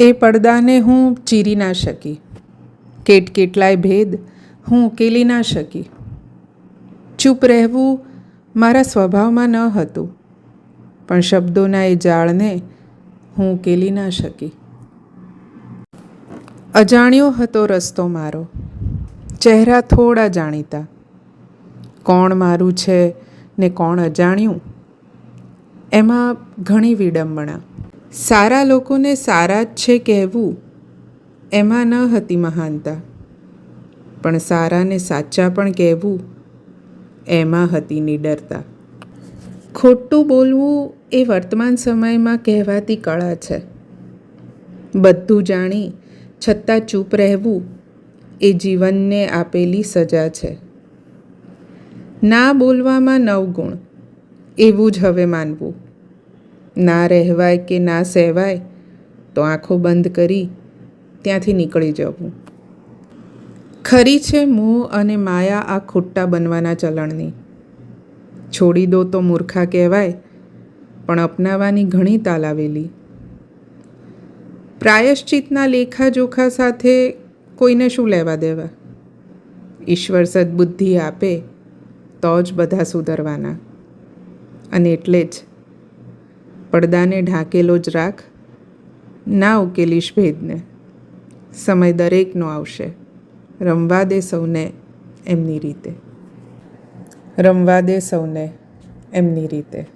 એ પડદાને હું ચીરી ના શકી. કેટ કેટલાય ભેદ હું ઉકેલી ના શકી. ચૂપ રહેવું મારા સ્વભાવમાં ન હતું, પણ શબ્દોના એ જાળને હું ઉકેલી ના શકી. અજાણ્યો હતો રસ્તો મારો, ચહેરા થોડા જાણીતા. કોણ મારું છે ને કોણ અજાણ્યું? એમાં ઘણી વિડંબણા. સારા લોકોને સારા જ છે કહેવું એમાં ન હતી મહાનતા. પણ સારાને સાચા પણ કહેવું એમાં હતી નિડરતા. ખોટું બોલવું એ વર્તમાન સમયમાં કહેવાતી કળા છે. બધું જાણી, છતાં ચૂપ રહેવું એ જીવનને આપેલી સજા છે. ના બોલવામાં નવગુણ એવું જ હવે માનવું. ના રહેવાય કે ના સહેવાય, તો આંખો બંધ કરી ત્યાંથી નીકળી જવું. ખરી છે મોહ અને માયા આ ખોટા બનવાના ચલણની. છોડી દો તો મૂર્ખા કહેવાય, પણ અપનાવવાની ઘણી તાલાવેલી પ્રાયશ્ચિતના લેખાજોખા સાથે કોઈને શું લેવા દેવા? ઈશ્વર સદબુદ્ધિ આપે તો જ બધા સુધરવાના. અને એટલે જ પડદાને ઢાંકેલો જ રાખ, ના ઉકેલીશ ભેદને. સમય દરેકનો આવશે. રમવા દે સૌને એમની રીતે. રમવા દે સૌને એમની રીતે.